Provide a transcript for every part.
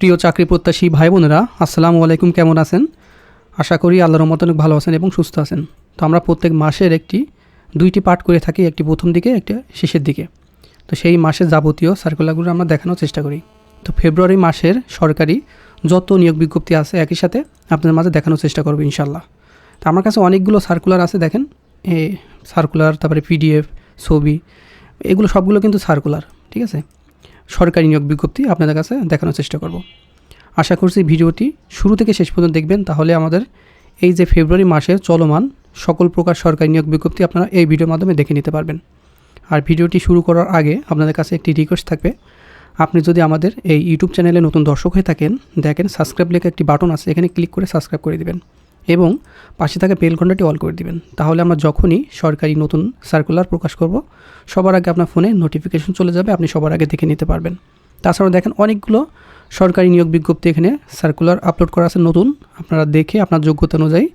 প্রিয় চাকরি প্রত্যাশী ভাই বোনেরা, আসসালামু আলাইকুম, কেমন আছেন? আশা করি আল্লাহর মতো অনেক ভালো আছেন এবং সুস্থ আছেন। তো আমরা প্রত্যেক মাসের একটি, দুইটি পার্ট করে থাকি, একটি প্রথম দিকে, একটি শেষের দিকে। তো সেই মাসের যাবতীয় সার্কুলারগুলো আমরা দেখানোর চেষ্টা করি। তো ফেব্রুয়ারি মাসের সরকারি যত নিয়োগ বিজ্ঞপ্তি আছে একই সাথে আপনাদের মাঝে দেখানোর চেষ্টা করব ইনশাল্লাহ তো আমার কাছে অনেকগুলো সার্কুলার আছে, দেখেন। এ সার্কুলার তারপরে পিডিএফ ছবি, এগুলো সবগুলো কিন্তু সার্কুলার ঠিক আছে? সরকারি নিয়োগ বিজ্ঞপ্তি আপনাদের কাছে দেখানোর চেষ্টা করব। আশা করছি ভিডিওটি শুরু থেকে শেষ পর্যন্ত দেখবেন, তাহলে আমাদের এই যে ফেব্রুয়ারি মাসের চলমান সকল প্রকার সরকারি নিয়োগ বিজ্ঞপ্তি আপনারা এই ভিডিওর মাধ্যমে দেখে নিতে পারবেন। আর ভিডিওটি শুরু করার আগে আপনাদের কাছে একটি রিকোয়েস্ট থাকবে। আপনি যদি আমাদের এই ইউটিউব চ্যানেলে নতুন দর্শক হয়ে থাকেন, দেখেন সাবস্ক্রাইব লেখা একটি বাটন আছে, এখানে ক্লিক করে সাবস্ক্রাইব করে দিবেন। এবং পাশে থাকা ঘন্টাটি অল করে দিবেন। তাহলে আমরা যখনই সরকারি নতুন সার্কুলার প্রকাশ করব, সবার আগে আপনার ফোনে নোটিফিকেশন চলে যাবে, আপনি সবার আগে দেখে নিতে পারবেন। তাছাড়াও দেখেন অনেকগুলো সরকারি নিয়োগ বিজ্ঞপ্তি এখানে সার্কুলার আপলোড করা আছে, নতুন। আপনারা দেখে আপনার যোগ্যতা অনুযায়ী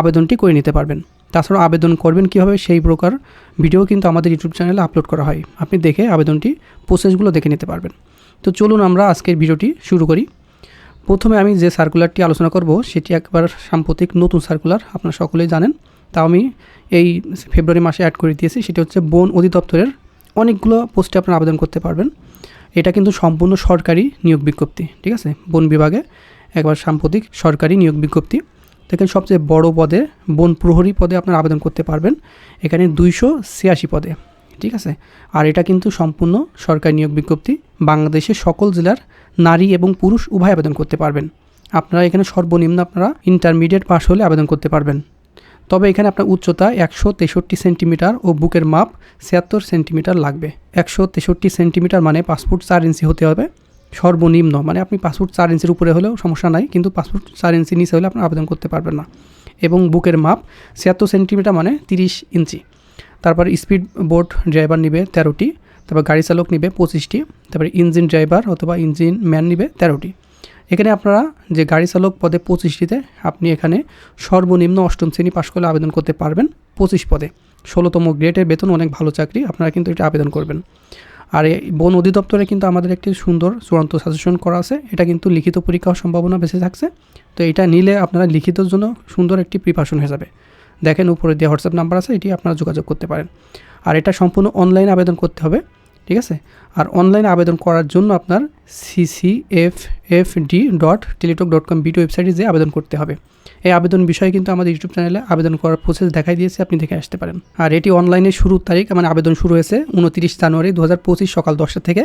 আবেদনটি করে নিতে পারবেন। তাছাড়াও আবেদন করবেন কীভাবে সেই প্রকার ভিডিও কিন্তু আমাদের ইউটিউব চ্যানেলে আপলোড করা হয়। আপনি দেখে আবেদনটি প্রসেসগুলো দেখে নিতে পারবেন। তো চলুন আমরা আজকের ভিডিওটি শুরু করি। প্রথমে আমি যে সার্কুলারটি আলোচনা করব, সেটি একবার সাম্প্রতিক নতুন সার্কুলার আপনারা সকলেই জানেন। তা আমি এই ফেব্রুয়ারি মাসে অ্যাড করে দিয়েছি, সেটি হচ্ছে বন অধিদপ্তরের অনেকগুলো পোস্টে আপনারা আবেদন করতে পারবেন। এটা কিন্তু সম্পূর্ণ সরকারি নিয়োগ বিজ্ঞপ্তি, ঠিক আছে? বন বিভাগে একবার সাম্প্রতিক সরকারি নিয়োগ বিজ্ঞপ্তি। দেখেন, সবচেয়ে বড় পদে, বন প্রহরী পদে আপনারা আবেদন করতে পারবেন। এখানে দুইশো ছিয়াশি পদে, ঠিক আছে? আর এটা কিন্তু সম্পূর্ণ সরকারি নিয়োগ বিজ্ঞপ্তি। বাংলাদেশের সকল জেলার নারী এবং পুরুষ উভয় আবেদন করতে পারবেন। আপনারা এখানে সর্বনিম্ন আপনারা ইন্টারমিডিয়েট পাশ হলে আবেদন করতে পারবেন। তবে এখানে আপনার উচ্চতা একশো তেষট্টি সেন্টিমিটার ও বুকের মাপ ছিয়াত্তর সেন্টিমিটার লাগবে। একশো তেষট্টি সেন্টিমিটার মানে পাসপোর্ট চার ইঞ্চি হতে হবে। সর্বনিম্ন মানে আপনি পাসপোর্ট চার ইঞ্চির উপরে হলেও সমস্যা নাই, কিন্তু পাসপোর্ট চার ইঞ্চি নিচে হলে আপনি আবেদন করতে পারবেন না। এবং বুকের মাপ ছিয়াত্তর সেন্টিমিটার মানে তিরিশ ইঞ্চি। তারপর স্পিড বোট ড্রাইভার নিবে তেরোটি। তারপর গাড়ি চালক নিবে পঁচিশটি, তারপরে ইঞ্জিন ড্রাইভার অথবা ইঞ্জিন ম্যান নিবে তেরোটি। এখানে আপনারা যে গাড়ি চালক পদে পঁচিশটিতে আপনি এখানে সর্বনিম্ন অষ্টম শ্রেণি পাশ করলে আবেদন করতে পারবেন পঁচিশ পদে। ষোলোতম গ্রেডের বেতন, অনেক ভালো চাকরি, আপনারা কিন্তু এটা আবেদন করবেন। আর এই বন অধিদপ্তরে কিন্তু আমাদের একটি সুন্দর চূড়ান্ত সাজেশন করা আছে, এটা কিন্তু লিখিত পরীক্ষার সম্ভাবনা বেশি থাকছে, তো এটা নিলে আপনারা লিখিতর জন্য সুন্দর একটি প্রিপারেশন হয়ে যাবে। দেখেন উপরে দিয়ে হোয়াটসঅ্যাপ নাম্বার আছে, এটি আপনারা যোগাযোগ করতে পারেন। আর এটা সম্পূর্ণ অনলাইনে আবেদন করতে হবে। ঠিক আছে? আর অনলাইনে আবেদন করার জন্য আপনার CC F F D dot Teletalk dot com BT ওয়েবসাইটে যেয়ে আবেদন করতে হবে। এই আবেদন বিষয়ে কিন্তু আমাদের ইউটিউব চ্যানেলে আবেদন করার প্রসেস দেখাই দিয়েছে, আপনি দেখে আসতে পারেন। আর এটি অনলাইনে শুরুর তারিখ মানে আবেদন শুরু হয়েছে উনত্রিশ জানুয়ারি দু হাজার পঁচিশ সকাল দশটা থেকে,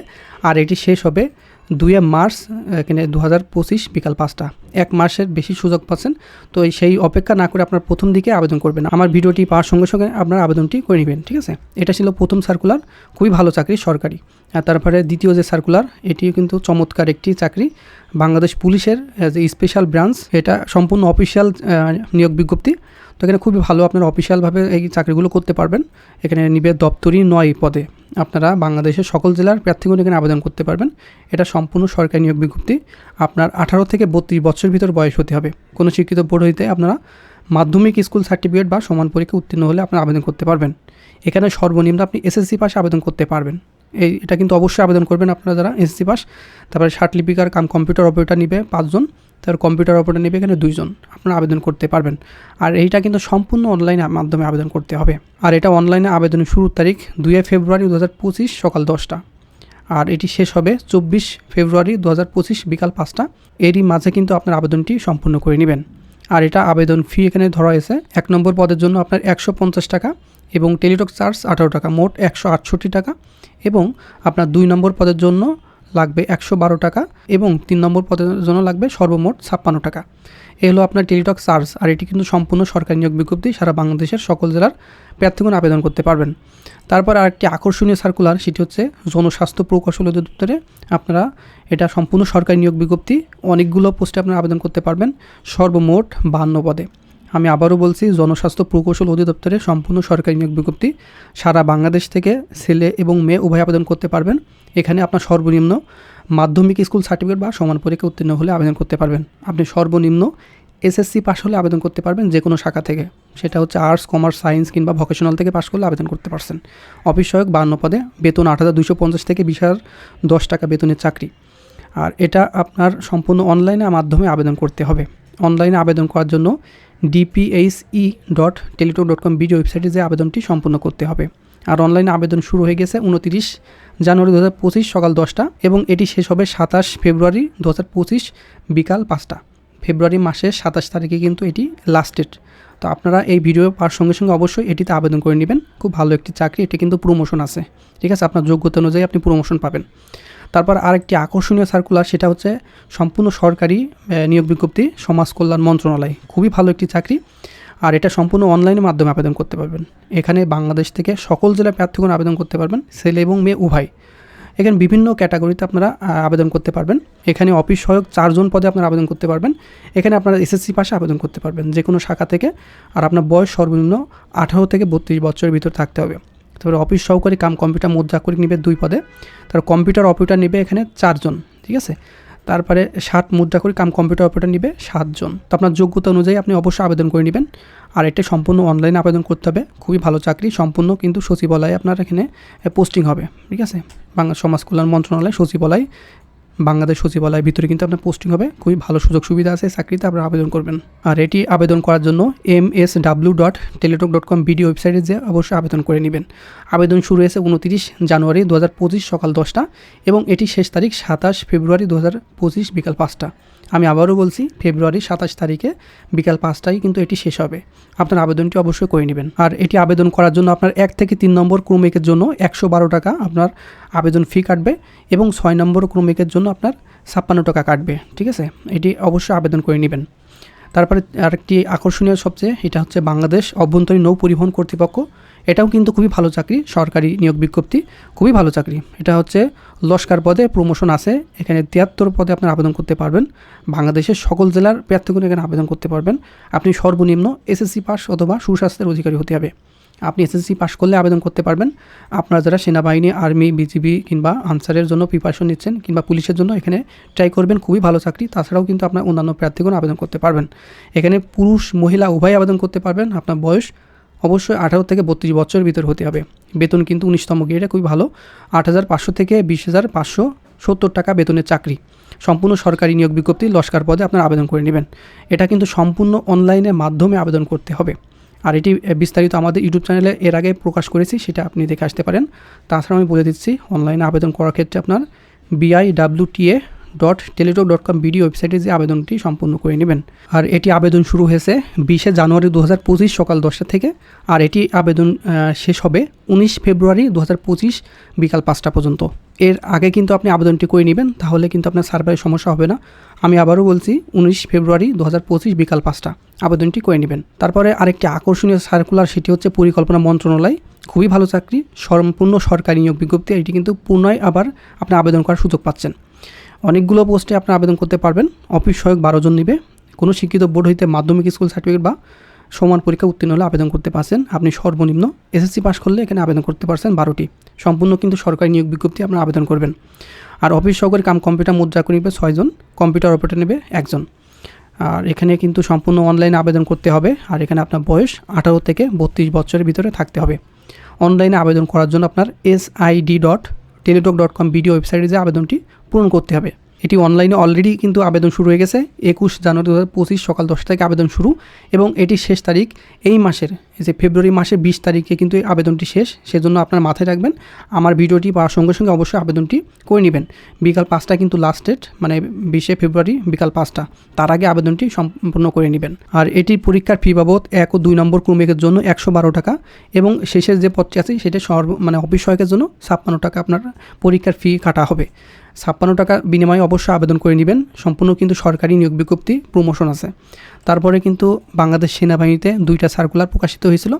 আর এটি শেষ হবে দুয়ে মার্চ, এখানে দু হাজার পঁচিশ বিকাল পাঁচটা। এক মাসের বেশি সুযোগ পাচ্ছেন, তো সেই অপেক্ষা না করে আপনার প্রথম দিকে আবেদন করবেন। আমার ভিডিওটি পাওয়ার সঙ্গে সঙ্গে আপনার আবেদনটি করে নেবেন, ঠিক আছে? এটা ছিল প্রথম সার্কুলার খুবই ভালো চাকরি, সরকারি। আর তারপরে দ্বিতীয় যে সার্কুলার এটিও কিন্তু চমৎকার একটি চাকরি। বাংলাদেশ পুলিশের যে স্পেশাল ব্রাঞ্চ এটা সম্পূর্ণ অফিসিয়াল নিয়োগ বিজ্ঞপ্তি। তো এখানে খুবই ভালো আপনারা অফিসিয়ালভাবে এই চাকরিগুলো করতে পারবেন। এখানে নিবে দপ্তরি নয় পদে। আপনারা বাংলাদেশের সকল জেলার প্রার্থীগণ এখানে আবেদন করতে পারবেন। এটা সম্পূর্ণ সরকারি নিয়োগ বিজ্ঞপ্তি। আপনার আঠারো থেকে বত্রিশ বছর ভিতর বয়স হতে হবে। কোনো শিক্ষিত বোর্ড হইতে আপনারা মাধ্যমিক স্কুল সার্টিফিকেট বা সমান পরীক্ষা উত্তীর্ণ হলে আপনারা আবেদন করতে পারবেন। এখানে সর্বনিম্ন আপনি এসএসসি পাশে আবেদন করতে পারবেন। এই, এটা কিন্তু অবশ্যই আবেদন করবেন আপনারা যারা এসএসসি পাস তারপরে ষাট কাম কম্পিউটার অপারেটার নিবে পাঁচজন। তার কম্পিউটার অপারেটর নেবে, এখানে দুইজন আপনারা আবেদন করতে পারবেন। আর এইটা কিন্তু সম্পূর্ণ অনলাইনে মাধ্যমে আবেদন করতে হবে। আর এটা অনলাইনে আবেদনের শুরুর তারিখ দুই ফেব্রুয়ারি দু হাজার পঁচিশ সকাল দশটা। আর এটি শেষ হবে চব্বিশ ফেব্রুয়ারি দু হাজার পঁচিশ বিকাল পাঁচটা। এরই মাঝে কিন্তু আপনার আবেদনটি সম্পূর্ণ করে নেবেন। আর এটা আবেদন ফি এখানে ধরা হয়েছে। এক নম্বর পদের জন্য আপনার একশো পঞ্চাশ টাকা এবং টেলিটক চার্জ আঠারো টাকা, মোট একশো আটষট্টি টাকা এবং আপনার দুই নম্বর পদের জন্য লাগবে একশো বারো টাকা এবং তিন নম্বর পদের জন্য লাগবে সর্বমোট ছাপ্পান্ন টাকা। এ হলো আপনার টেলিটক চার্জ, আর এটি কিন্তু সম্পূর্ণ সরকারি নিয়োগ বিজ্ঞপ্তি, সারা বাংলাদেশের সকল জেলার প্রার্থীগণ আবেদন করতে পারবেন। তারপর আরেকটি আকর্ষণীয় সার্কুলার সেটি হচ্ছে জনস্বাস্থ্য প্রকৌশল অধিদপ্তরে আপনারা এটা সম্পূর্ণ সরকারি নিয়োগ বিজ্ঞপ্তি, অনেকগুলো পোস্টে আপনারা আবেদন করতে পারবেন সর্বমোট বাহান্ন পদে। আমি আবারও বলছি, জনস্বাস্থ্য প্রকৌশল অধিদপ্তরে সম্পূর্ণ সরকারি নিয়োগ বিজ্ঞপ্তি সারা বাংলাদেশ থেকে ছেলে এবং মেয়ে উভয় আবেদন করতে পারবেন। এখানে আপনার সর্বনিম্ন মাধ্যমিক স্কুল সার্টিফিকেট বা সমান পরীক্ষা উত্তীর্ণ হলে আবেদন করতে পারবেন। আপনি সর্বনিম্ন এসএসসি পাশ হলে আবেদন করতে পারবেন যে কোনো শাখা থেকে। সেটা হচ্ছে আর্টস কমার্স সায়েন্স কিংবা ভোকেশনাল থেকে পাশ করলে আবেদন করতে পারছেন। অফিস সহায়ক বান্ন পদে বেতন আট হাজার দুশো পঞ্চাশ থেকে বিশ হাজার দশ টাকা বেতনের চাকরি। আর এটা আপনার সম্পূর্ণ অনলাইনে মাধ্যমে আবেদন করতে হবে। অনলাইনে আবেদন করার জন্য DPHE dot Teletalk dot com BD ওয়েবসাইটে যে আবেদনটি সম্পূর্ণ করতে হবে। আর অনলাইনে আবেদন শুরু হয়ে গেছে উনতিরিশ জানুয়ারি দু পঁচিশ সকাল দশটা এবং এটি শেষ হবে সাতাশ ফেব্রুয়ারি দু হাজার পঁচিশ বিকাল পাঁচটা। ফেব্রুয়ারি মাসের সাতাশ তারিখে কিন্তু এটি লাস্ট ডেট তো আপনারা এই ভিডিও পাওয়ার সঙ্গে সঙ্গে অবশ্যই এটিতে আবেদন করে নেবেন। খুব ভালো একটি চাকরি এটি কিন্তু প্রমোশন আছে। ঠিক আছে? আপনার যোগ্যতা অনুযায়ী আপনি প্রমোশন পাবেন। তারপর আরেকটি আকর্ষণীয় সার্কুলার সেটা হচ্ছে সম্পূর্ণ সরকারি নিয়োগ বিজ্ঞপ্তি, সমাজ কল্যাণ মন্ত্রণালয়। খুবই ভালো একটি চাকরি। আর এটা সম্পূর্ণ অনলাইনের মাধ্যমে আবেদন করতে পারবেন। এখানে বাংলাদেশ থেকে সকল জেলার প্রার্থীগণ আবেদন করতে পারবেন, ছেলে এবং মেয়ে উভয়। এখানে বিভিন্ন ক্যাটাগরিতে আপনারা আবেদন করতে পারবেন। এখানে অফিস সহায়ক চারজন পদে আপনারা আবেদন করতে পারবেন। এখানে আপনারা এসএসসি পাশে আবেদন করতে পারবেন। যে কোনো শাখা থেকে। আর আপনার বয়স সর্বনিম্ন আঠারো থেকে বত্রিশ বছরের ভিতর থাকতে হবে। তারপরে অফিস সহকারী কাম কম্পিউটার মুদ্রাক্ষরিক নেবে দুই পদে, তার কম্পিউটার অপারেটর নেবে এখানে চারজন, ঠিক আছে? তারপরে ষাট মুদ্রা করে কাম কম্পিউটার অপারেটর নেবে সাতজন। তো আপনার যোগ্যতা অনুযায়ী আপনি অবশ্যই আবেদন করে নেবেন। আর এটা সম্পূর্ণ অনলাইনে আবেদন করতে হবে। খুবই ভালো চাকরি, সম্পূর্ণ কিন্তু সচিবালয়ে আপনার এখানে পোস্টিং হবে, ঠিক আছে? বাংলা সমাজ কল্যাণ মন্ত্রণালয় সচিবালয় বাংলাদেশ সচিবালয়ের ভিতরে কিন্তু আপনার পোস্টিং হবে। খুবই ভালো সুযোগ সুবিধা আছে, চাকরিতে আপনারা আবেদন করবেন। আর এটি আবেদন করার জন্য M S W dot Teletalk dot com BD ওয়েবসাইটে যে অবশ্যই আবেদন করে নেবেন। আবেদন শুরু হয়েছে উনতিরিশ জানুয়ারি দু হাজার পঁচিশ সকাল দশটা এবং এটি শেষ তারিখ সাতাশ ফেব্রুয়ারি দু হাজার পঁচিশ বিকাল পাঁচটা। আমি আবারও বলছি, ফেব্রুয়ারি সাতাশ তারিখে বিকাল পাঁচটায় কিন্তু এটি শেষ হবে। আপনার আবেদনটি অবশ্যই করে নেবেন। আর এটি আবেদন করার জন্য আপনার এক থেকে তিন নম্বর ক্রমিকের জন্য একশো বারো টাকা আপনার আবেদন ফি কাটবে এবং ছয় নম্বর ক্রমিকের জন্য আপনার ছাপ্পান্ন টাকা কাটবে। ঠিক আছে? এটি অবশ্যই আবেদন করে নেবেন। তারপরে আরেকটি আকর্ষণীয় সবচেয়ে, এটা হচ্ছে বাংলাদেশ অভ্যন্তরীণ নৌ পরিবহন কর্তৃপক্ষ। এটাও কিন্তু খুবই ভালো চাকরি, সরকারি নিয়োগ বিজ্ঞপ্তি, খুবই ভালো চাকরি। এটা হচ্ছে লস্কার পদে প্রমোশন আছে, এখানে তিয়াত্তর পদে আপনার আবেদন করতে পারবেন। বাংলাদেশের সকল জেলার প্রার্থীগণ এখানে আবেদন করতে পারবেন। আপনি সর্বনিম্ন এসএসসি পাস অথবা সুস্বাস্থ্যের অধিকারী হতে হবে। আপনি এসএসসি পাস করলে আবেদন করতে পারবেন। আপনারা যারা সেনাবাহিনী আর্মি বিজিবি কিংবা আনসারের জন্য প্রিপারেশন নিচ্ছেন কিংবা পুলিশের জন্য এখানে ট্রাই করবেন, খুবই ভালো চাকরি। তাছাড়াও কিন্তু আপনার অন্যান্য প্রার্থীগণ আবেদন করতে পারবেন। এখানে পুরুষ, মহিলা উভয় আবেদন করতে পারবেন। আপনার বয়স অবশ্যই আঠারো থেকে বত্রিশ বছরের ভিতর হতে হবে। বেতন কিন্তু উনিশতম গ্রেডে খুবই ভালো। আট হাজার পাঁচশো থেকে বিশ হাজার পাঁচশো সত্তর টাকা বেতনের চাকরি। সম্পূর্ণ সরকারি নিয়োগ বিজ্ঞপ্তি লস্কার পদে আপনার আবেদন করে নেবেন। এটা কিন্তু সম্পূর্ণ অনলাইনের মাধ্যমে আবেদন করতে হবে। আর এটি বিস্তারিত আমাদের ইউটিউব চ্যানেলে এর আগে প্রকাশ করেছি, সেটা আপনি দেখে আসতে পারেন। তাছাড়া আমি বলে দিচ্ছি, অনলাইনে আবেদন করার ক্ষেত্রে আপনার BI WTA dot Teletalk dot com BD ওয়েবসাইটে যে আবেদনটি সম্পূর্ণ করে নেবেন। আর এটি আবেদন শুরু হয়েছে বিশে জানুয়ারি দু হাজার পঁচিশ সকাল দশটা থেকে, আর এটি আবেদন শেষ হবে উনিশ ফেব্রুয়ারি দু হাজার পঁচিশ বিকাল পাঁচটা পর্যন্ত। এর আগে কিন্তু আপনি আবেদনটি করে নেবেন, তাহলে কিন্তু আপনার সার্ভারে সমস্যা হবে না। আমি আবারও বলছি, উনিশ ফেব্রুয়ারি দু হাজার পঁচিশ বিকাল পাঁচটা আবেদনটি করে নেবেন। তারপরে আরেকটি আকর্ষণীয় সার্কুলার সেটি হচ্ছে পরিকল্পনা মন্ত্রণালয়। খুবই ভালো চাকরি, সম্পূর্ণ সরকারি নিয়োগ বিজ্ঞপ্তি, এটি কিন্তু পুনরায় আবার আপনি আবেদন করার সুযোগ পাচ্ছেন। অনেকগুলো পোস্টে আপনি আবেদন করতে পারবেন। অফিস সহায়ক বারো জন নিবে। কোনো শিক্ষিত বোর্ড হইতে মাধ্যমিক স্কুল সার্টিফিকেট বা সমান পরীক্ষা উত্তীর্ণ হলে আবেদন করতে পারছেন। আপনি সর্বনিম্ন এসএসসি পাস করলে এখানে আবেদন করতে পারছেন বারোটি। সম্পূর্ণ কিন্তু সরকারি নিয়োগ বিজ্ঞপ্তি আপনার আবেদন করবেন। আর অফিস সহকারী কাম কম্পিউটার মুদ্রা করে নেবে ছয়জন কম্পিউটার অপারেটর নেবে একজন আর এখানে কিন্তু সম্পূর্ণ অনলাইনে আবেদন করতে হবে। আর এখানে আপনার বয়স আঠারো থেকে বত্রিশ বছরের ভিতরে থাকতে হবে। অনলাইনে আবেদন করার জন্য আপনার S ID dot Teletalk dot com BD ওয়েবসাইটে যে আবেদনটি পূরণ করতে হবে। এটি অনলাইনে অলরেডি কিন্তু আবেদন শুরু হয়ে গেছে। একুশ জানুয়ারি দু হাজার পঁচিশ সকাল দশটা থেকে আবেদন শুরু এবং এটি শেষ তারিখ এই মাসের, এই যে ফেব্রুয়ারি মাসের বিশ তারিখে কিন্তু এই আবেদনটি শেষ। সেজন্য আপনার মাথায় রাখবেন, আমার ভিডিওটি পাওয়ার সঙ্গে সঙ্গে অবশ্যই আবেদনটি করে নেবেন। বিকাল পাঁচটা কিন্তু লাস্ট ডেট মানে বিশে ফেব্রুয়ারি বিকাল পাঁচটা। তার আগে আবেদনটি সম্পূর্ণ করে নেবেন। আর এটির পরীক্ষার ফি বাবদ এক ও দুই নম্বর ক্রমিকের জন্য একশো বারো টাকা এবং শেষের যে পদটি আছে সেটা সর্ব মানে অফিস সহায়কের জন্য ছাপ্পান্ন টাকা আপনার পরীক্ষার ফি কাটা হবে। ছাপ্পান্ন টাকা বিনিময়ে অবশ্যই আবেদন করে নেবেন। সম্পূর্ণ কিন্তু সরকারি নিয়োগ বিজ্ঞপ্তি প্রমোশন আছে। তারপরে কিন্তু বাংলাদেশ সেনাবাহিনীতে দুইটা সার্কুলার প্রকাশিত হয়েছিল।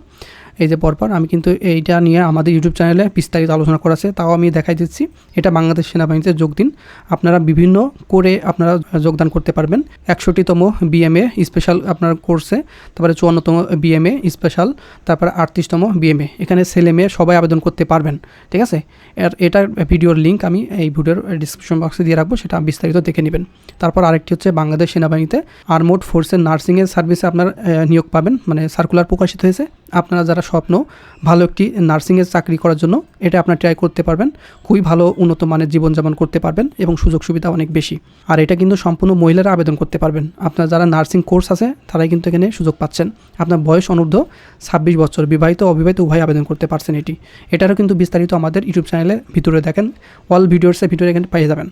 এই যে পরপর আমি কিন্তু এইটা নিয়ে আমাদের ইউটিউব চ্যানেলে বিস্তারিত আলোচনা করা আছে তাও আমি দেখাই দিচ্ছি। এটা বাংলাদেশ সেনাবাহিনীতে যোগ দিন। আপনারা বিভিন্ন করে আপনারা যোগদান করতে পারবেন। একষট্টিতম বিএমএ স্পেশাল আপনার কোর্সে তারপরে চুয়ান্নতম বিএমএ স্পেশাল তারপরে আটত্রিশতম বিএমএ এখানে ছেলে মেয়ে সবাই আবেদন করতে পারবেন, ঠিক আছে? আর এটার ভিডিওর লিঙ্ক আমি এই ভিডিওর ডিসক্রিপশন বক্সে দিয়ে রাখব, সেটা বিস্তারিত দেখে নেবেন। তারপর আরেকটি হচ্ছে বাংলাদেশ সেনাবাহিনীতে আর্মোড ফোর্সের নার্সিংয়ের সার্ভিসে আপনার নিয়োগ পাবেন মানে সার্কুলার প্রকাশিত হয়েছে। আপনারা যারা স্বপ্ন, ভালো একটি নার্সিংয়ের চাকরি করার জন্য, এটা আপনার ট্রাই করতে পারবেন। খুবই ভালো উন্নত মানের জীবনযাপন করতে পারবেন এবং সুযোগ সুবিধা অনেক বেশি। আর এটা কিন্তু সম্পূর্ণ মহিলারা আবেদন করতে পারবেন। আপনার যারা নার্সিং কোর্স আছে, তারাই কিন্তু এখানে সুযোগ পাচ্ছেন। আপনার বয়স অনূর্ধ্ব ছাব্বিশ বছর, বিবাহিত, অবিবাহিত, উভয় আবেদন করতে পারছেন এটি। এটারও কিন্তু বিস্তারিত আমাদের ইউটিউব চ্যানেলে ভিতরে দেখেন। অল ভিডিওসের ভিতরে এখানে পেয়ে যাবেন।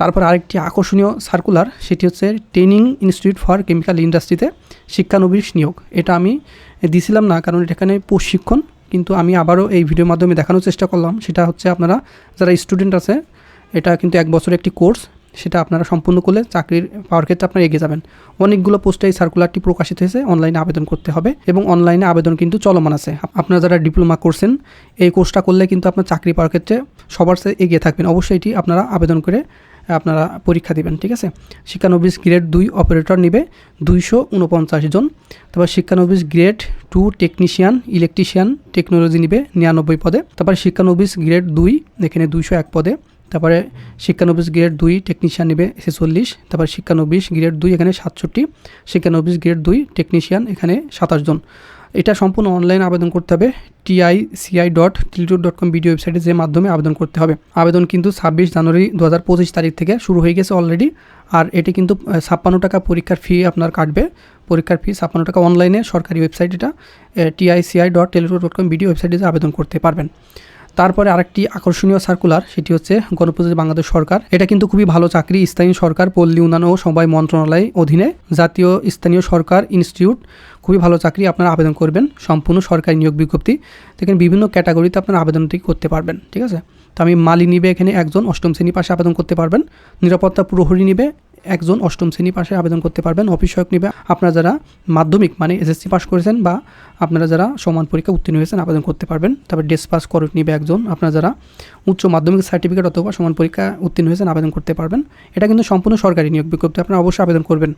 তারপর আরেকটি আকর্ষণীয় সার্কুলার সেটি হচ্ছে ট্রেনিং ইনস্টিটিউট ফর কেমিক্যাল ইন্ডাস্ট্রিতে শিক্ষানবিশ নিয়োগ। এটা আমি দিছিলাম না, কারণ এখানে প্রশিক্ষণ। কিন্তু আমি আবারও এই ভিডিওর মাধ্যমে দেখানোর চেষ্টা করলাম। সেটা হচ্ছে আপনারা, যারা স্টুডেন্ট আছে, এটা কিন্তু এক বছরের একটি কোর্স সেটা আপনারা সম্পূর্ণ করলে চাকরির পাওয়ার ক্ষেত্রে আপনারা এগিয়ে যাবেন। অনেকগুলো পোস্টে এই সার্কুলারটি প্রকাশিত হয়েছে অনলাইনে আবেদন করতে হবে এবং অনলাইনে আবেদন কিন্তু চলমান আছে। আপনারা যারা ডিপ্লোমা করছেন, এই কোর্সটা করলে কিন্তু আপনার চাকরি পাওয়ার ক্ষেত্রে সবার সাথে এগিয়ে থাকবেন। অবশ্যই এটি আপনারা আবেদন করে আপনারা পরীক্ষা দিবেন, ঠিক আছে? শিক্ষানবিশ গ্রেড দুই অপারেটর নিবে দুইশো উনপঞ্চাশ জন। তারপর শিক্ষানবিশ grade two technician electrician technology নিবে নিরানব্বই পদে। তারপর শিক্ষানবিশ গ্রেড দুই, এখানে দুইশো এক পদে। তারপরে শিক্ষানবিশ গ্রেড দুই টেকনিশিয়ান নেবে ছেচল্লিশ। তারপর শিক্ষানবিশ গ্রেড দুই এখানে সাতষট্টি। শিক্ষানবিশ গ্রেড দুই টেকনিশিয়ান এখানে সাতাশ জন। এটা সম্পূর্ণ অনলাইন আবেদন করতে হবে TICI dot Teletalk dot com BD ওয়েবসাইটে যে মাধ্যমে আবেদন করতে হবে। আবেদন কিন্তু ছাব্বিশ জানুয়ারি দু হাজার পঁচিশ তারিখ থেকে শুরু হয়ে গেছে অলরেডি আর এটি কিন্তু ছাপ্পান্ন টাকা পরীক্ষার ফি আপনার কাটবে। পরীক্ষার ফি ছাপ্পান্ন টাকা অনলাইনে সরকারি ওয়েবসাইট এটা TICI dot Teletalk dot com BD ওয়েবসাইটে যে আবেদন করতে পারবেন। তারপরে আরেকটি আকর্ষণীয় সার্কুলার সেটি হচ্ছে গণপ্রজাতন্ত্রী বাংলাদেশ সরকার। এটা কিন্তু খুবই ভালো চাকরি স্থানীয় সরকার, পল্লী উন্নয়ন ও সমবায় মন্ত্রণালয় অধীনে। জাতীয় স্থানীয় সরকার ইনস্টিটিউট খুবই ভালো চাকরি আপনারা আবেদন করবেন, সম্পূর্ণ সরকারি নিয়োগ বিজ্ঞপ্তি। দেখেন বিভিন্ন ক্যাটাগরিতে আপনারা আবেদনটি করতে পারবেন, ঠিক আছে? তো আমি মালি নিবে এখানে একজন, অষ্টম শ্রেণি পাশে আবেদন করতে পারবেন। নিরাপত্তা প্রহরী নিবে একজন, অষ্টম শ্রেণি পাশে আবেদন করতে পারবেন। অফিস নিবে। আপনারা যারা মাধ্যমিক মানে এসএসসি পাশ করেছেন বা আপনারা যারা সমান পরীক্ষা উত্তীর্ণ হয়েছেন, আবেদন করতে পারবেন। তারপর ডেস পাস নিবে একজন। আপনারা যারা উচ্চ মাধ্যমিক সার্টিফিকেট অথবা সমান পরীক্ষা উত্তীর্ণ হয়েছেন, আবেদন করতে পারবেন। এটা কিন্তু সম্পূর্ণ সরকারি নিয়োগ বিজ্ঞপ্তি, আপনারা অবশ্যই আবেদন করবেন।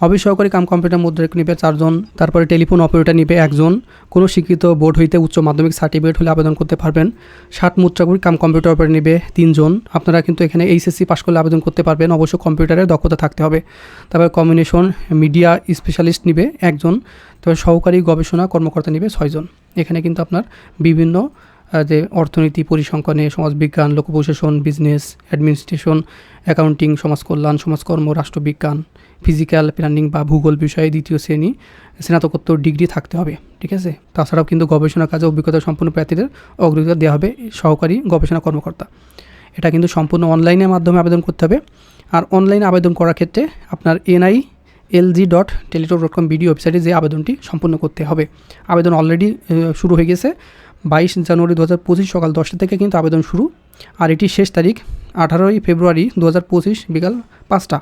অফিস সহকারী কাম কম্পিউটার মুদ্রা নিবে চারজন, তারপরে টেলিফোন অপারেটর নিবে একজন। কোনো শিক্ষিত বোর্ড হইতে উচ্চ মাধ্যমিক সার্টিফিকেট হলে আবেদন করতে পারবেন। ষাট মুদ্রাগুড়ি কাম কম্পিউটার অপারেটর নিবে তিনজন। আপনারা কিন্তু এখানে এইচএসসি পাস করলে আবেদন করতে পারবেন। অবশ্য কম্পিউটারের দক্ষতা থাকতে হবে। তারপরে কম্বিনেশন মিডিয়া স্পেশালিস্ট নিবে একজন। তবে সহকারী গবেষণা কর্মকর্তা নিবে ছয়জন এখানে কিন্তু আপনার বিভিন্ন যে অর্থনীতি পরিসংখ্যানে সমাজবিজ্ঞান লোক প্রশাসন বিজনেস, অ্যাডমিনিস্ট্রেশন, অ্যাকাউন্টিং, সমাজকল্যাণ, সমাজকর্ম, রাষ্ট্রবিজ্ঞান, ফিজিক্যাল প্ল্যানিং বা ভূগোল বিষয়ে দ্বিতীয় শ্রেণি স্নাতকোত্তর ডিগ্রি থাকতে হবে, ঠিক আছে? তাছাড়াও কিন্তু গবেষণা কাজে অভিজ্ঞতা সম্পন্ন প্রার্থীদের অগ্রাধিকার দেওয়া হবে সহকারী গবেষণা কর্মকর্তা। এটা কিন্তু সম্পূর্ণ অনলাইনের মাধ্যমে আবেদন করতে হবে। আর অনলাইনে আবেদন করার ক্ষেত্রে আপনার NI LG dot Teletalk dot com BD ওয়েবসাইটে যে আবেদনটি সম্পূর্ণ করতে হবে। আবেদন অলরেডি শুরু হয়ে গেছে। বাইশ জানুয়ারি দু হাজার পঁচিশ সকাল দশটা থেকে কিন্তু আবেদন শুরু। আর এটি শেষ তারিখ আঠারোই ফেব্রুয়ারি দু হাজার পঁচিশ বিকাল পাঁচটা।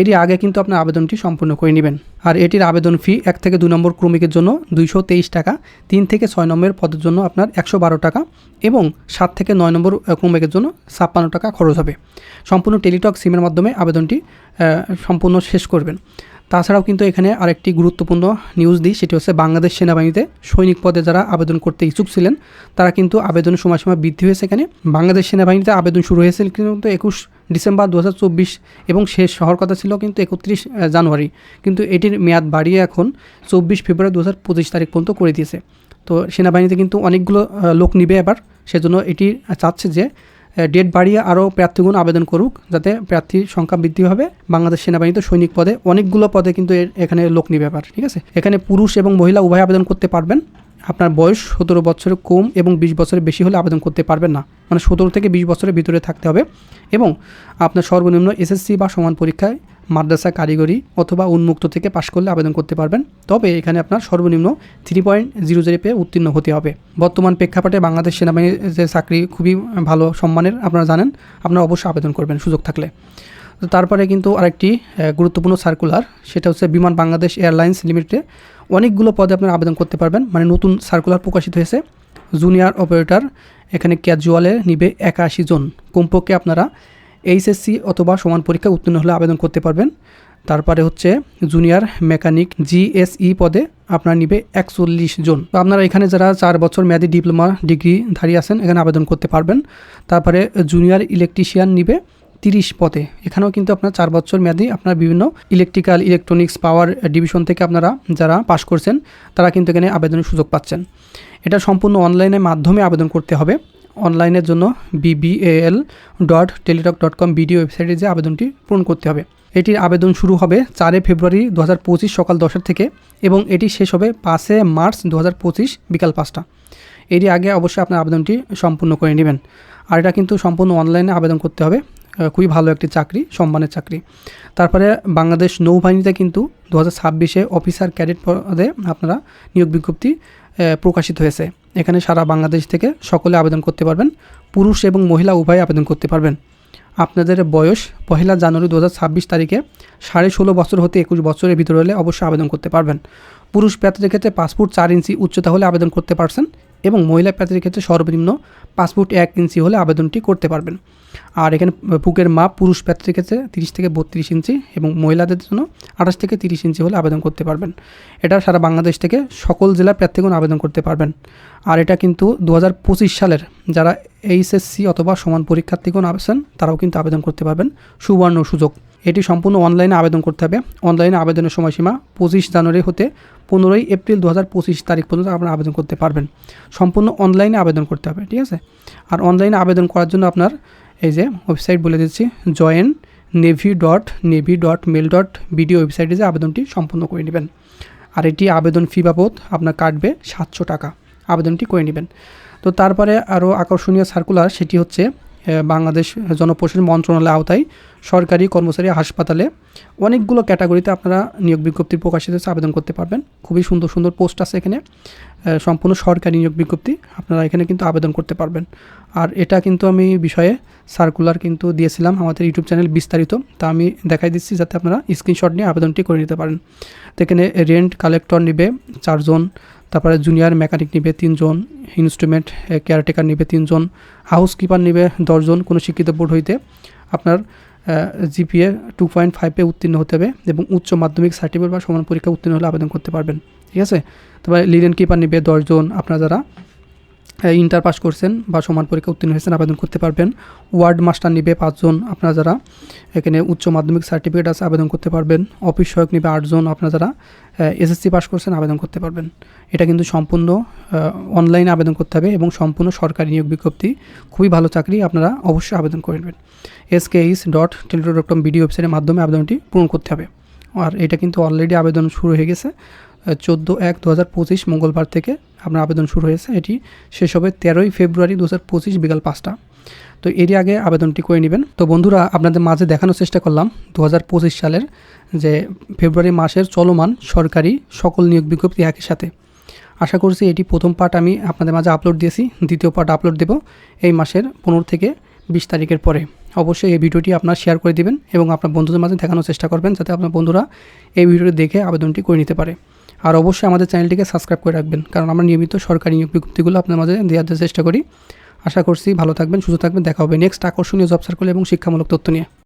এরই আগে কিন্তু আপনার আবেদনটি সম্পূর্ণ করে নেবেন। আর এটির আবেদন ফি এক থেকে দুই নম্বর ক্রমিকের জন্য দুইশো তেইশ টাকা, তিন থেকে ছয় নম্বরের পদের জন্য আপনার একশো বারো টাকা এবং সাত থেকে নয় নম্বর ক্রমিকের জন্য ছাপ্পান্ন টাকা খরচ হবে। সম্পূর্ণ টেলিটক সিমের মাধ্যমে আবেদনটি সম্পূর্ণ শেষ করবেন। তাছাড়াও কিন্তু এখানে আরেকটি গুরুত্বপূর্ণ নিউজ দিই, সেটি হচ্ছে বাংলাদেশ সেনাবাহিনীতে সৈনিক পদে যারা আবেদন করতে ইচ্ছুক ছিলেন, তারা কিন্তু আবেদনের সময়সীমা বৃদ্ধি হয়েছে এখানে। বাংলাদেশ সেনাবাহিনীতে আবেদন শুরু হয়েছিল কিন্তু একুশ ডিসেম্বর দু হাজার চব্বিশ এবং শেষ হওয়ার কথা ছিল কিন্তু একত্রিশ জানুয়ারি। কিন্তু এটির মেয়াদ বাড়িয়ে এখন চব্বিশ ফেব্রুয়ারি দু হাজার পঁচিশ তারিখ পর্যন্ত করে দিয়েছে। তো সেনাবাহিনীতে কিন্তু অনেকগুলো লোক নিবে এবার। সেজন্য এটি চাচ্ছে যে ডেট বাড়িয়ে আরও প্রার্থীগুণ আবেদন করুক, যাতে প্রার্থীর সংখ্যা বৃদ্ধি হবে। বাংলাদেশ সেনাবাহিনীতে সৈনিক পদে, অনেকগুলো পদে কিন্তু এখানে লোক ব্যাপার, ঠিক আছে? এখানে পুরুষ এবং মহিলা উভয় আবেদন করতে পারবেন। আপনার বয়স সতেরো বছরের কম এবং বিশ বছরের বেশি হলে আবেদন করতে পারবেন না। মানে সতেরো থেকে বিশ বছরের ভিতরে থাকতে হবে এবং আপনার সর্বনিম্ন এসএসসি বা সমান পরীক্ষায় মাদ্রাসা কারিগরি অথবা উন্মুক্ত থেকে পাশ করলে আবেদন করতে পারবেন। তবে এখানে আপনার সর্বনিম্ন থ্রি পয়েন্ট জিরো জিরো পেয়ে উত্তীর্ণ হতে হবে। বর্তমান প্রেক্ষাপটে বাংলাদেশ সেনাবাহিনীর যে চাকরি খুবই ভালো সম্মানের, আপনারা জানেন, আপনারা অবশ্যই আবেদন করবেন সুযোগ থাকলে। তো তারপরে কিন্তু আরেকটি গুরুত্বপূর্ণ সার্কুলার সেটা হচ্ছে বিমান বাংলাদেশ এয়ারলাইন্স লিমিটেডে। অনেকগুলো পদে আপনারা আবেদন করতে পারবেন। মানে নতুন সার্কুলার প্রকাশিত হয়েছে। জুনিয়র অপারেটর এখানে ক্যাজুয়ালে নিবে একাশি জন। কমপক্ষে আপনারা এইচএসসি অথবা সমান পরীক্ষা উত্তীর্ণ হলে আবেদন করতে পারবেন। তারপরে হচ্ছে জুনিয়র মেকানিক জিএসই পদে আপনার নিবে একচল্লিশ জন। তো আপনারা এখানে যারা চার বছর মেয়াদি ডিপ্লোমা ডিগ্রি ধারী আছেন, এখানে আবেদন করতে পারবেন। তারপরে জুনিয়র ইলেকট্রিশিয়ান নিবে তিরিশ পদে। এখানেও কিন্তু আপনার চার বছর মেয়াদি আপনার বিভিন্ন ইলেকট্রিক্যাল ইলেকট্রনিক্স পাওয়ার ডিভিশন থেকে আপনারা যারা পাশ করছেন, তারা কিন্তু এখানে আবেদনের সুযোগ পাচ্ছেন। এটা সম্পূর্ণ অনলাইনের মাধ্যমে আবেদন করতে হবে। অনলাইনের জন্য BBL dot Teletalk dot com BD ওয়েবসাইটে যে আবেদনটি পূরণ করতে হবে। এটির আবেদন শুরু হবে চারে ফেব্রুয়ারি দু হাজার পঁচিশ সকাল দশটার থেকে এবং এটি শেষ হবে পাঁচে মার্চ দু হাজার পঁচিশ বিকাল পাঁচটা। এরই আগে অবশ্যই আপনার আবেদনটি সম্পূর্ণ করে নেবেন। আর এটা কিন্তু সম্পূর্ণ অনলাইনে আবেদন করতে হবে। খুবই ভালো একটি চাকরি, সম্মানের চাকরি। তারপরে বাংলাদেশ নৌবাহিনীতে কিন্তু দু হাজার ছাব্বিশে অফিসার ক্যাডেট পদে আপনারা নিয়োগ বিজ্ঞপ্তি প্রকাশিত হয়েছে। এখানে সারা বাংলাদেশ থেকে সকলে আবেদন করতে পারবেন, পুরুষ এবং মহিলা উভয় আবেদন করতে পারবেন। আপনাদের বয়স পহেলা জানুয়ারি দু হাজার ছাব্বিশ তারিখে সাড়ে ষোলো বছর হতে একুশ বছরের ভিতরে হলে অবশ্যই আবেদন করতে পারবেন। পুরুষ প্রার্থীদের ক্ষেত্রে পাসপোর্ট চার ইঞ্চি উচ্চতা হলে আবেদন করতে পারছেন এবং মহিলা প্রার্থীদের ক্ষেত্রে সর্বনিম্ন পাসপোর্ট এক ইঞ্চি হলে আবেদনটি করতে পারবেন। আর এখানে বুকের মাপ পুরুষ প্রার্থীদের ক্ষেত্রে তিরিশ থেকে বত্রিশ ইঞ্চি এবং মহিলাদের জন্য আঠাশ থেকে তিরিশ ইঞ্চি হলে আবেদন করতে পারবেন। এটা সারা বাংলাদেশ থেকে সকল জেলার প্রার্থীগণ আবেদন করতে পারবেন। আর এটা কিন্তু দু হাজার পঁচিশ সালের যারা এইচএসসি অথবা সমান পরীক্ষার্থীগণ আছেন, তারাও কিন্তু আবেদন করতে পারবেন। সুবর্ণ সুযোগ। এটি সম্পূর্ণ অনলাইনে আবেদন করতে হবে। অনলাইনে আবেদনের সময়সীমা পঁচিশ জানুয়ারি হতে পনেরোই এপ্রিল দু হাজার পঁচিশ তারিখ পর্যন্ত আপনারা আবেদন করতে পারবেন। সম্পূর্ণ অনলাইনে আবেদন করতে হবে, ঠিক আছে? আর অনলাইনে আবেদন করার জন্য আপনার এই যে ওয়েবসাইট বলে দিচ্ছি join navy dot navy dot mil dot BD ওয়েবসাইটে যে আবেদনটি সম্পন্ন করে নেবেন। আর এটি আবেদন ফি বাবদ আপনার কাটবে সাতশো টাকা। আবেদনটি করে নেবেন। তো তারপরে আরও আকর্ষণীয় সার্কুলার সেটি হচ্ছে বাংলাদেশ জনপ্রশাসন মন্ত্রণালয়ের আওতায় সরকারি কর্মচারী হাসপাতালে অনেকগুলো ক্যাটাগরিতে আপনারা নিয়োগ বিজ্ঞপ্তি প্রকাশিত হচ্ছে আবেদন করতে পারবেন। খুবই সুন্দর সুন্দর পোস্ট আছে এখানে। সম্পূর্ণ সরকারি নিয়োগ বিজ্ঞপ্তি আপনারা এখানে কিন্তু আবেদন করতে পারবেন। আর এটা কিন্তু আমি বিষয়ে সার্কুলার কিন্তু দিয়েছিলাম আমাদের ইউটিউব চ্যানেল বিস্তারিত। তা আমি দেখাই দিচ্ছি যাতে আপনারা স্ক্রিনশট নিয়ে আবেদনটি করে নিতে পারেন। তো এখানে রেন্ট কালেক্টর নেবে চারজন তারপরে জুনিয়র মেকানিক নিবে তিনজন ইনস্ট্রুমেন্ট কেয়ারটেকার নিবে তিনজন হাউস কিপার নেবে দশজন, কোনো শিক্ষিত বোর্ড হইতে আপনার জিপিএ টু পয়েন্ট ফাইভে উত্তীর্ণ হতে হবে এবং উচ্চ মাধ্যমিক সার্টিফিকেট বা সমান পরীক্ষা উত্তীর্ণ হলে আবেদন করতে পারবেন। ঠিক আছে? তারপরে লিডেন কিপার নিবে দশজন, আপনার যারা ইন্টার পাস করছেন বা সমান পরীক্ষা উত্তীর্ণ হয়েছেন, আবেদন করতে পারবেন। ওয়ার্ড মাস্টার নিবে পাঁচজন আপনারা যারা। এখানে উচ্চ মাধ্যমিক সার্টিফিকেট আছে, আবেদন করতে পারবেন। অফিস সহায়ক নিবে আটজন আপনারা যারা। এসএসসি পাস করছেন, আবেদন করতে পারবেন। এটা কিন্তু সম্পূর্ণ অনলাইনে আবেদন করতে হবে এবং সম্পূর্ণ সরকারি নিয়োগ বিজ্ঞপ্তি। খুবই ভালো চাকরি, আপনারা অবশ্যই আবেদন করে নেবেন। SKES dot Teletalk dot com BD ওয়েবসাইটের মাধ্যমে আবেদনটি পূরণ করতে হবে। আর এটা কিন্তু অলরেডি আবেদন শুরু হয়ে গেছে। চোদ্দ এক দু হাজার পঁচিশ মঙ্গলবার থেকে আপনার আবেদন শুরু হয়েছে। এটি শেষ হবে তেরোই ফেব্রুয়ারি দু হাজার পঁচিশ বিকাল পাঁচটা। তো এরই আগে আবেদনটি করে নেবেন। তো বন্ধুরা, আপনাদের মাঝে দেখানোর চেষ্টা করলাম দু হাজার পঁচিশ সালের যে ফেব্রুয়ারি মাসের চলমান সরকারি সকল নিয়োগ বিজ্ঞপ্তি একই সাথে। আশা করছি এটি প্রথম পার্ট আমি আপনাদের মাঝে আপলোড দিয়েছি। দ্বিতীয় পার্ট আপলোড দেব এই মাসের পনেরো থেকে বিশ তারিখের পরে। অবশ্যই এই ভিডিওটি আপনার শেয়ার করে দিবেন এবং আপনার বন্ধুদের মাঝে দেখানোর চেষ্টা করবেন যাতে আপনার বন্ধুরা এই ভিডিওটি দেখে আবেদনটি করে নিতে পারে। আর অবশ্যই আমাদের চ্যানেলটিকে সাবস্ক্রাইব করে রাখবেন, কারণ আমরা নিয়মিত সরকারি নিয়োগ বিজ্ঞপ্তিগুলো আপনার মাঝে দেওয়ার চেষ্টা করি। আশা করছি ভালো থাকবেন, সুস্থ থাকবেন, দেখা হবে নেক্সট আকর্ষণীয় জব সার্কেল এবং শিক্ষামূলক তথ্য নিয়ে।